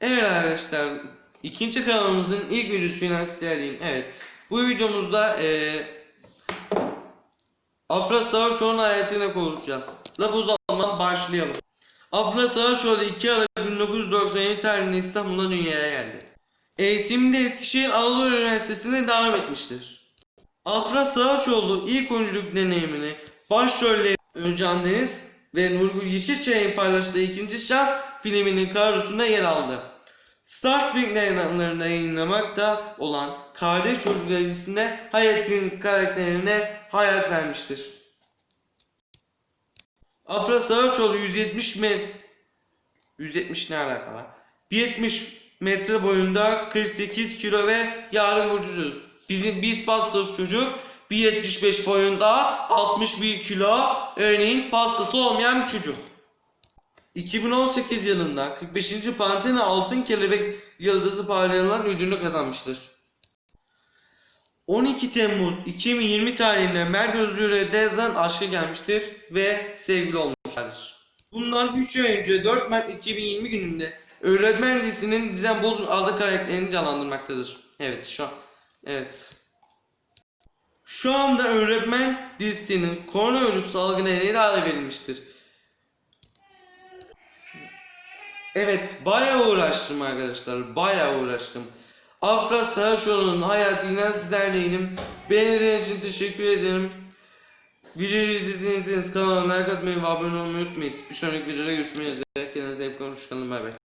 Evet arkadaşlar ikinci kanalımızın ilk videosuyla sizlerleyim. Evet bu videomuzda eee Afra Saraçoğlu'nun hayatıyla konuşacağız. Laf uzatmadan başlayalım. Afra Saraçoğlu 2 Aralık 1997 tarihinde İstanbul'da dünyaya geldi. Eğitiminde Eskişehir Anadolu Üniversitesi'nde devam etmiştir. Afra Saraçoğlu ilk oyunculuk deneyimini başrolleri Özcan Deniz ve Nurgül Yeşilçay'ın paylaştığı ikinci şans filminin kadrosunda yer aldı. Star Trek yayınlarında yayınlamakta olan Kardeş Çocuklar dizisinde Hayat'ın karakterine hayat vermiştir. Afra Saraçoğlu 170 me 170 ne alakalı? 170 metre boyunda 48 kilo ve yarı vücuduz. Bizim biz pastos çocuk 1.75 boyunda 61 kilo örneğin pastası olmayan bir çocuk. 2018 yılında 45. Pantene Altın Kelebek Yıldızı parlayan ödülünü kazanmıştır. 12 Temmuz 2020 tarihinde Mert Özgür ile Dezden aşka gelmiştir ve sevgili olmuşlardır. Bundan 3 ay önce 4 Mart 2020 gününde Öğretmen dizisinin Dizem Bozun adlı karakterini canlandırmaktadır. Evet şu an. Evet. Şu anda Öğretmen dizisinin koronavirüs salgını nedeniyle verilmiştir. Evet, bayağı uğraştım arkadaşlar. Bayağı uğraştım. Afra Saraçoğlu'nun hayatıyla sizlerleydim. Beğendiğiniz için teşekkür ederim. Videoyu izlediyseniz kanalıma like atmayı ve abone olmayı unutmayın. Bir sonraki videoda görüşmek üzere. Kendinize bakın. Hoşçakalın. Bay bay.